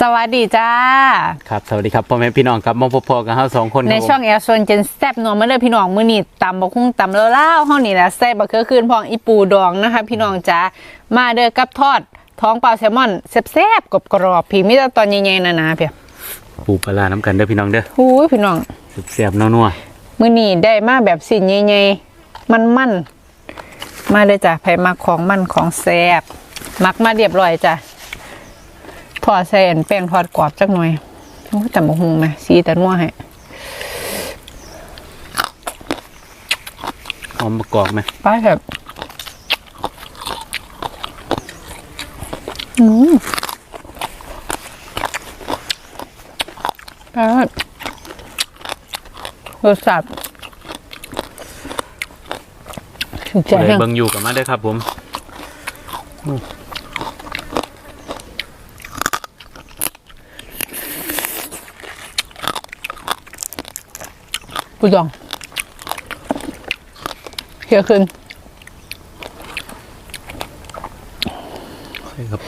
สวัสดีจ้า ครับสวัสดีครับพ่อแม่พี่น้องครับมาพบพอกับเราสองคนครับในช่องผมแอลชวนเจนแซบนัวมาเลยพี่น้องมื้อนี้ตำบักหุ่งตำแล้วล่าวเฮานี่แหละแซ่บบักเคือคืนพองอีปูดองนะคะ พี่น้องจ้ามาเด้อกับทอดท้องปลาแซลมอนแซ่บๆกรอบๆพี่มีแต่ตอนใหญ่ๆนะนะเพียปูปลาร้าน้ำกันเด้อพี่น้องเด้อหูยพี่น้องเสียบๆนัวมื้อนี้ได้มาแบบสิ่นใหญ่ๆมันๆมาเด้อจ้ะไผมักของมันของแซ่บมักมาเรียบร้อยจ้ะ ทอดใส่อันแป้งทอดกรอบจักหน่อยโอ้ยแต่บักหุ่งนะสีแต่นัวให้ๆหอมประกอบไหมไปแบบอืมไปแบบรสชาติถึงใจผู้ใดแห้งเบิ่งอยู่กับมาเด้อครับผม ปุยองเคี่ยวขึ้นใช่ครับ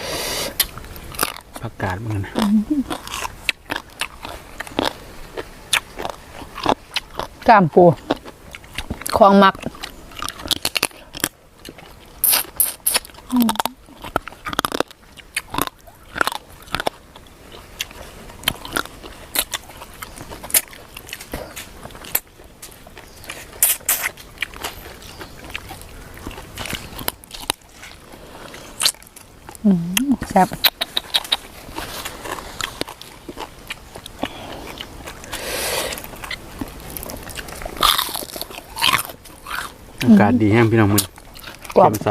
ผักกาดเหมือนกันนะกล้ามปูของมัก แซ่บอากาศดีแห้งพี่น้องมึงกรอบเข้มใส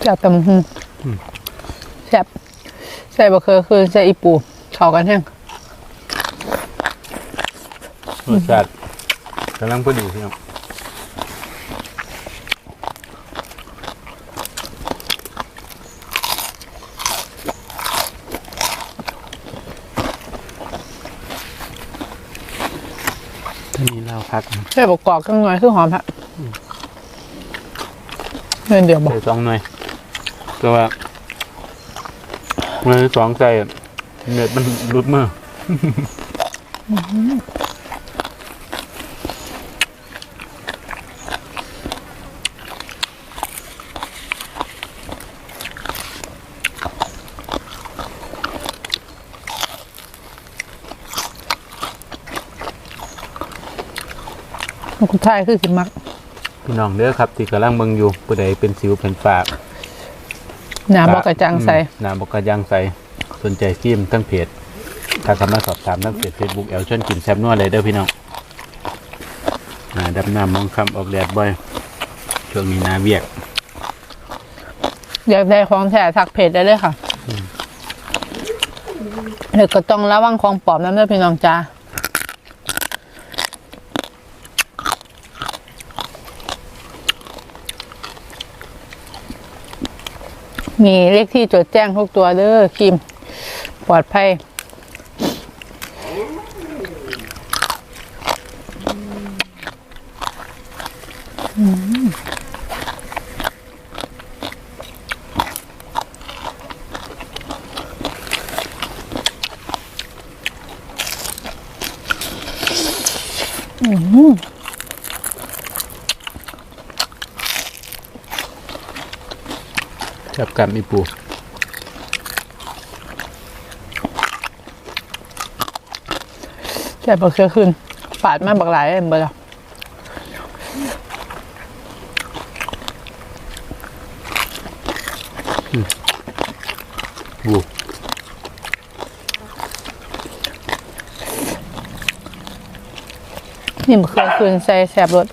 แซ่บตำหูแซ่บใส่บะเขือคือใส่อีปูเข้ากันแห้งรสชาติกำลังพอดีพี่น้อง ท่านี้เราพักนะใส่บะกอกกันหน่อยคือหอมฮะเงินเดียวบอกใส่สองหน่วยก็ว่าเมื่อสองใจอะเน็ตมันรุดมือมั นคุณทายคือสิมักพี่น้องเด้อครับ ที่กำลังเบิ่งอยู่ผู้ใดเป็นสิวเป็นปากหนาบอกกระจังใส่อืมหนาบอกกระจังใส่สนใจฟิล์มทั้งเพจถ้าคำมาสอบถามทั้งเพจเฟซบุ๊กแอลชนกินแซมนัวเลยเด้อพี่น้องอ่าดับน้ำมองคำออกแดดบ่อยช่วงนี้หนาเวียกอยากได้ของแท้ทักเพจได้เลยค่ะเดี๋ยวก็ต้องระวังของปลอมนั่นด้วยพี่น้องจ้า มีเลขที่จดแจ้งทุกตัวเด้อคิมปลอดภัยอืม กับกับมีปูใช่บักเชือขึ้นปาดมาบักหลายเลยเบอร์ปูนี่บักเชือขึ้นใส่แสบรส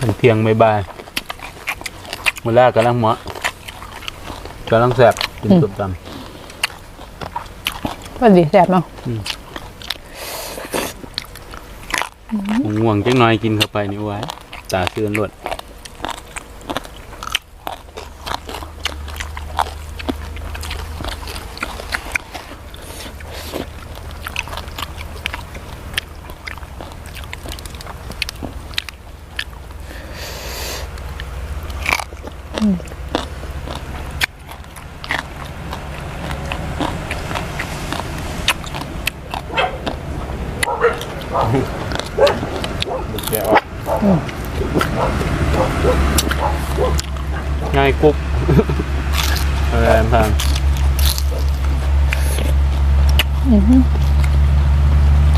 มันเทียงใบใบเมือแรกกำลังเหมาะกำลังแสบกินส้มตวันดีแสบเนาะง่วงจังน้อยกินเข้าไปนี่ไว้ตาเสื่อนรด ง่ายกุ๊บอะไรพัง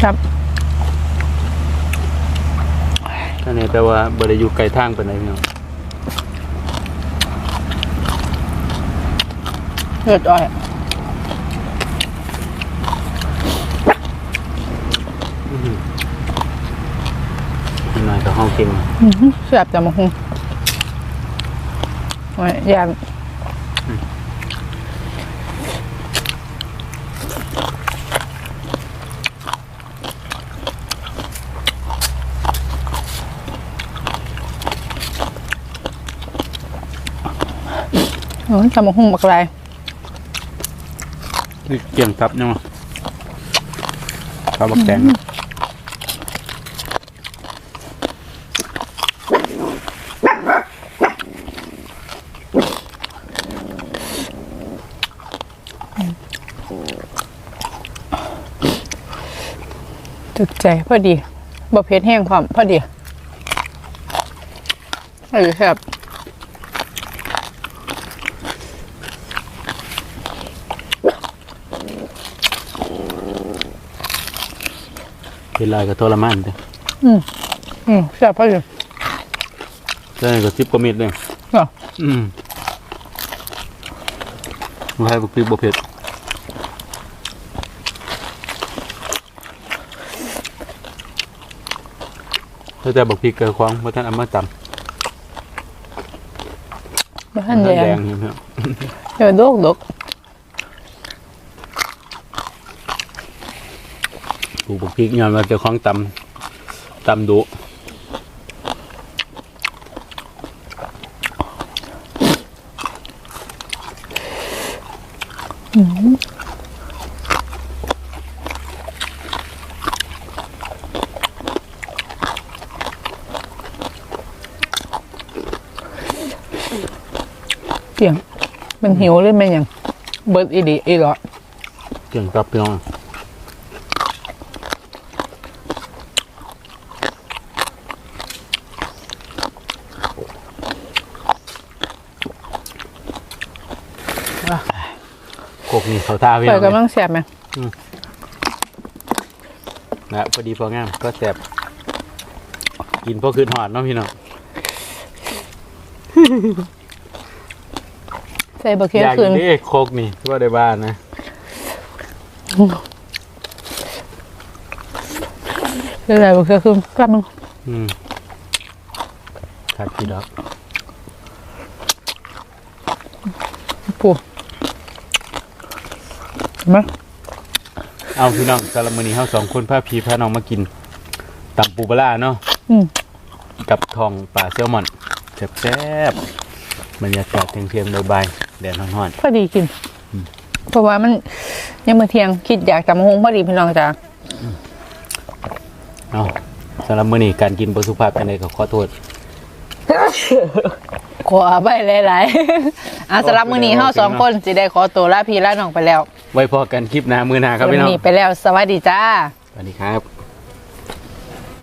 ครับท่านนี้แต่ว่าบริยุไกลทางไปไหนพี่น้องเลือดอ้อย พี่น้อยกับห้องกินอื้อหือแซ่บจังมะฮุงโอ้ยยานโอ้ยจำมะฮุงบักไรนี่เกี่ยงทับยังทับบักแตง ถึกใจพอดีบ่เผ็ดแห้งความพอดีเออครับเวลาก็ทรมานเด้ออืมอืมแซ่บพอดีแล้วนี่ก็ซิบกว่าเม็ดเลยเหรออืมไม่ให้บุกพริกบุเผ็ด ถ้าแต่บักพริกเกลือควางเพราะท่านเอามาตำบ่ทันแดแดงงนี่ครับเออดกดกปลูกบักพริกยอนเราจะคล้องตำตำดุ เกี่ยงมันหิวหรือมันหยังเบิดอีดีอีหลอดเกี่ยงกับพี่น้องโคกนี่เขาท่าพี่เปิน้ดองกำลังแซ่บไหมนะพอดีพองามก็แซ่บกินพอคืนหอดเนาะพี่น้อง ใส่บะเขืออยากคืกินนนี่โคกนี่ว่าได้บ้านนะใส่บะเขือคืนกลับมึงอืมขาดกี่ดอกปูเห็นไหมเอาพี่น้องสำหรับมื้อนี้เฮาสองคนพาพี่พาน้องมากินตำปูปลาร้าเนาะอืมกับทองปลาแซลมอนแซ่บๆบรรยากาศเที่ยงๆบ่ายๆ แดดร้อนพอดีกิน เพราะว่ามันยังมือเที่ยงคิดอยากจำหงพอดีพี่น้องจ้าๆเอาสำหรับมื้อนี้การกินบ่สุภาพจังไดก็ขอโทษขอไปหลายๆอะสำหรับมือนี้เฮาสองคนสิได้ขอตัวลาพี่ลาน้องไปแล้ว ไว้พอกันคลิปหน้ามื้อหน้าครับวัพี่น้องนี้ไปแล้ว สวัสดีจ้า สวัสดีครับ